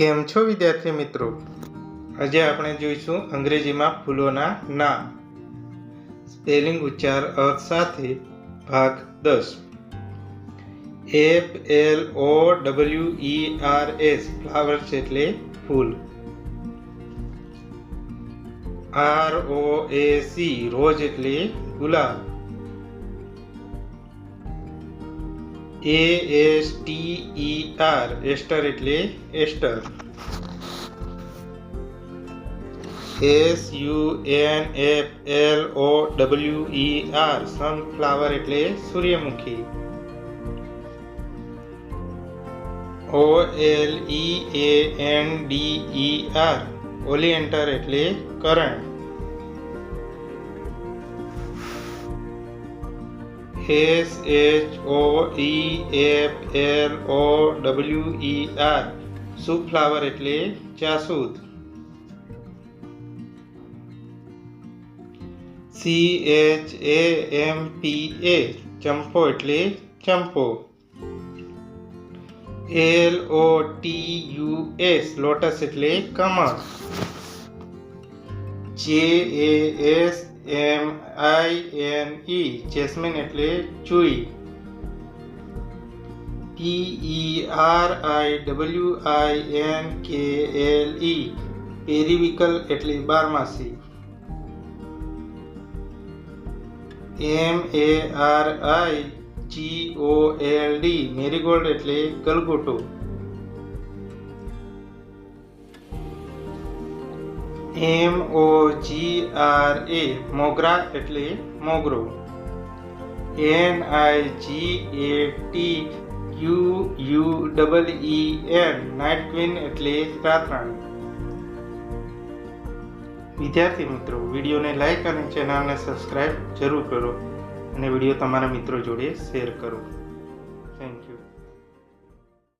કેમ છો વિદ્યાર્થી મિત્રો? આજે આપણે જોઈશું અંગ્રેજીમાં ફૂલોના નામ. સ્પેલિંગ ઉચ્ચાર અર્થ સાથે ભાગ દસ. F L, O, W, E, R, S flowers એટલે ફૂલ. R, O, A, C, rose એટલે ગુલાબ. A S T E R aster એટલે aster S U N F L O W E R sunflower એટલે સૂર્યમુખી. O L E A N D E R oleander એટલે કરણ. S H O E F L O W E R shoeflower એટલે જાસૂદ. C H A M P A ચંપો એટલે ચંપો. L O T U S lotus એટલે કમળ. જે A S M I N E jasmine એટલે ચૂઈ. P E R I W I N K L E periwinkle એટલે બારમાસી. M A R I G O L D marigold એટલે ગલગોટો. M O G R A mogra એટલે મોગરો. N I G A T U U double E N night queen એટલે રાતરાણી. વિદ્યાર્થી મિત્રો, વિડીયોને like અને ચેનલને સબસ્ક્રાઈબ જરૂર કરો અને વીડિયો તમારા મિત્રો જોડે શેર કરો. Thank you